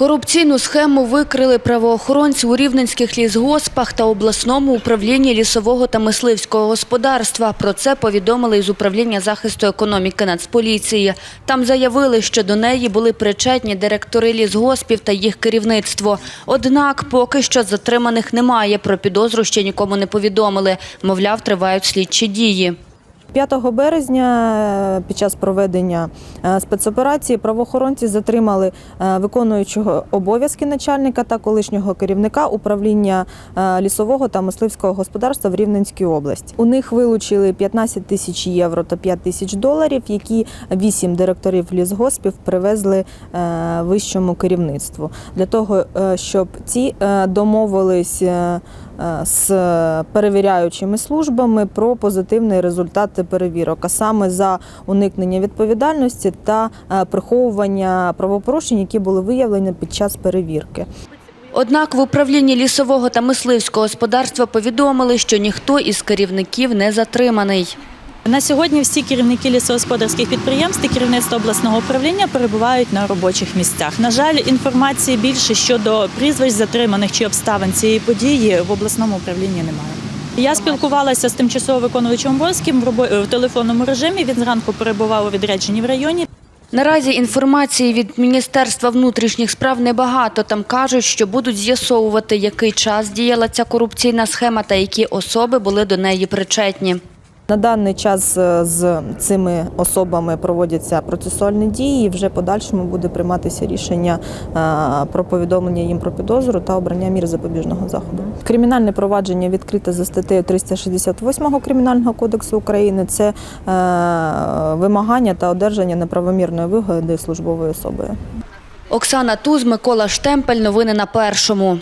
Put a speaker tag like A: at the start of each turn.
A: Корупційну схему викрили правоохоронці у рівненських лісгоспах та обласному управлінні лісового та мисливського господарства. Про це повідомили із управління захисту економіки Нацполіції. Там заявили, що до неї були причетні директори лісгоспів та їх керівництво. Однак поки що затриманих немає. Про підозру ще нікому не повідомили. Мовляв, тривають слідчі дії.
B: 5 березня е, під час проведення е, спецоперації правоохоронці затримали е, виконуючого обов'язки начальника та колишнього керівника управління лісового та мисливського господарства в Рівненській області. У них вилучили 15 тисяч євро та 5 тисяч доларів, які вісім директорів лісгоспів привезли вищому керівництву для того, щоб ці домовились. Е, з перевіряючими службами про позитивний результат перевірок, а саме за уникнення відповідальності та е, приховування правопорушень, які були виявлені під час перевірки.
A: Однак в управлінні лісового та мисливського господарства повідомили, що ніхто із керівників не затриманий.
C: На сьогодні всі керівники лісогосподарських підприємств та керівництво обласного управління перебувають на робочих місцях. На жаль, інформації більше щодо прізвищ затриманих чи обставин цієї події в обласному управлінні немає. Я спілкувалася з тимчасово виконуючим обов'язком в телефонному режимі. Він зранку перебував у відрядженні в районі.
A: Наразі інформації від Міністерства внутрішніх справ небагато. Там кажуть, що будуть з'ясовувати, який час діяла ця корупційна схема та які особи були до неї причетні.
B: На даний час е, з цими особами проводяться процесуальні дії. і Вже подальшому буде прийматися рішення е, про повідомлення їм про підозру та обрання мір запобіжного заходу. Кримінальне провадження відкрите за статтею 368 Кримінального кодексу України. Це е, вимагання та одержання неправомірної вигоди службовою особою.
A: Оксана Туз, Микола Штемпель. Новини на першому.